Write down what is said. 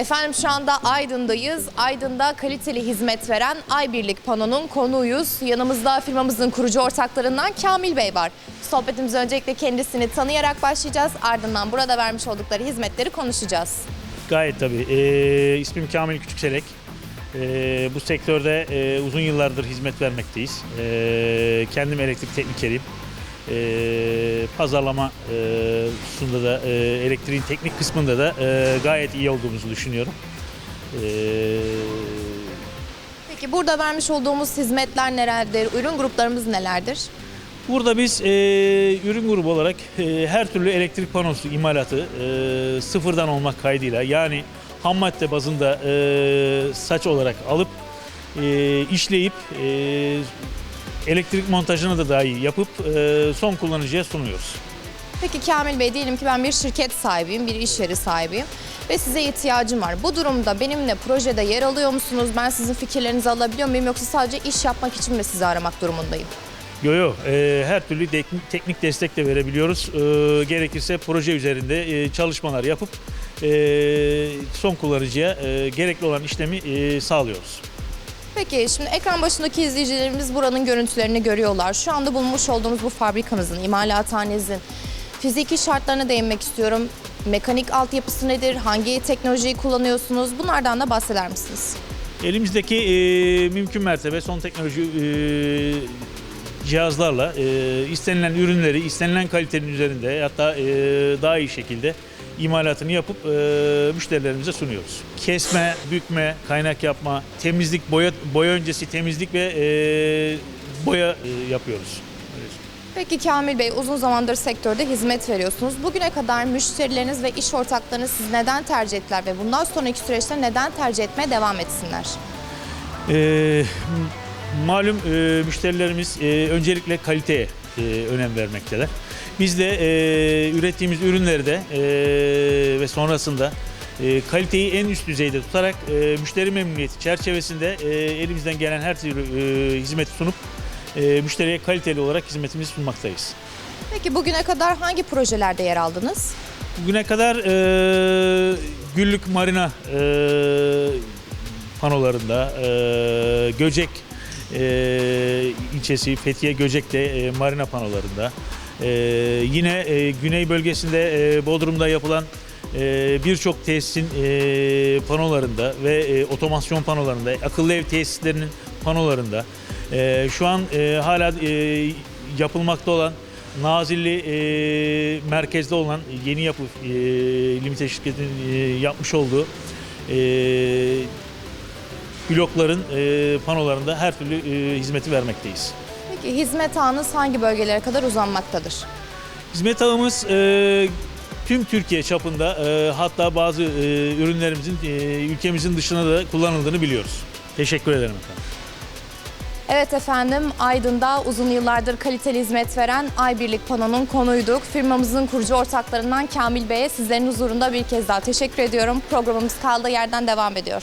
Efendim şu anda Aydın'dayız. Aydın'da kaliteli hizmet veren Aybirlik Pano'nun konuğuyuz. Yanımızda firmamızın kurucu ortaklarından Kamil Bey var. Sohbetimize öncelikle kendisini tanıyarak başlayacağız. Ardından burada vermiş oldukları hizmetleri konuşacağız. Gayet tabii. Ee, ismim Kamil Küçükselek. Ee, bu sektörde e, uzun yıllardır hizmet vermekteyiz. Ee, kendim elektrik teknikeriyim. Ee, pazarlama e, hususunda da e, elektriğin teknik kısmında da e, gayet iyi olduğumuzu düşünüyorum. Ee, Peki burada vermiş olduğumuz hizmetler nelerdir? Ürün gruplarımız nelerdir? Burada biz e, ürün grubu olarak e, her türlü elektrik panosu imalatı e, sıfırdan olmak kaydıyla yani ham madde bazında e, saç olarak alıp e, işleyip e, elektrik montajını da dahi yapıp e, son kullanıcıya sunuyoruz. Peki Kamil Bey diyelim ki ben bir şirket sahibiyim, bir iş yeri sahibiyim ve size ihtiyacım var. Bu durumda benimle projede yer alıyor musunuz? Ben sizin fikirlerinizi alabiliyor muyum yoksa sadece iş yapmak için mi sizi aramak durumundayım? Yo yo e, her türlü teknik, teknik destek de verebiliyoruz. E, gerekirse proje üzerinde e, çalışmalar yapıp e, son kullanıcıya e, gerekli olan işlemi e, sağlıyoruz. Peki şimdi ekran başındaki izleyicilerimiz buranın görüntülerini görüyorlar. Şu anda bulunmuş olduğumuz bu fabrikamızın, imalathanenizin fiziki şartlarına değinmek istiyorum. Mekanik altyapısı nedir? Hangi teknolojiyi kullanıyorsunuz? Bunlardan da bahseder misiniz? Elimizdeki e, mümkün mertebe son teknoloji e, cihazlarla e, istenilen ürünleri istenilen kalitenin üzerinde hatta e, daha iyi şekilde imalatını yapıp e, müşterilerimize sunuyoruz. Kesme, bükme, kaynak yapma, temizlik, boya boya öncesi temizlik ve e, boya e, yapıyoruz. Peki Kamil Bey uzun zamandır sektörde hizmet veriyorsunuz. Bugüne kadar müşterileriniz ve iş ortaklarınız sizi neden tercih ettiler ve bundan sonraki süreçte neden tercih etmeye devam etsinler? Ee, malum e, müşterilerimiz e, öncelikle kaliteye e, önem vermekteler. Biz de e, ürettiğimiz ürünleri de e, ve sonrasında e, kaliteyi en üst düzeyde tutarak e, müşteri memnuniyeti çerçevesinde e, elimizden gelen her türlü e, hizmeti sunup e, müşteriye kaliteli olarak hizmetimizi sunmaktayız. Peki bugüne kadar hangi projelerde yer aldınız? Bugüne kadar e, Güllük Marina e, panolarında, e, Göcek e, ilçesi Fethiye Göcek'te e, marina panolarında, e, yine e, güney bölgesinde e, Bodrum'da yapılan e, birçok tesisin e, panolarında ve e, otomasyon panolarında, akıllı ev tesislerinin panolarında, e, şu an e, hala e, yapılmakta olan Nazilli e, merkezde olan yeni yapı e, limite şirketinin e, yapmış olduğu e, blokların e, panolarında her türlü e, hizmeti vermekteyiz. Peki hizmet ağınız hangi bölgelere kadar uzanmaktadır? Hizmet ağımız e, tüm Türkiye çapında e, hatta bazı e, ürünlerimizin e, ülkemizin dışına da kullanıldığını biliyoruz. Teşekkür ederim efendim. Evet efendim Aydın'da uzun yıllardır kaliteli hizmet veren Aybirlik Pano'nun konuyduk. Firmamızın kurucu ortaklarından Kamil Bey'e sizlerin huzurunda bir kez daha teşekkür ediyorum. Programımız kaldığı yerden devam ediyor.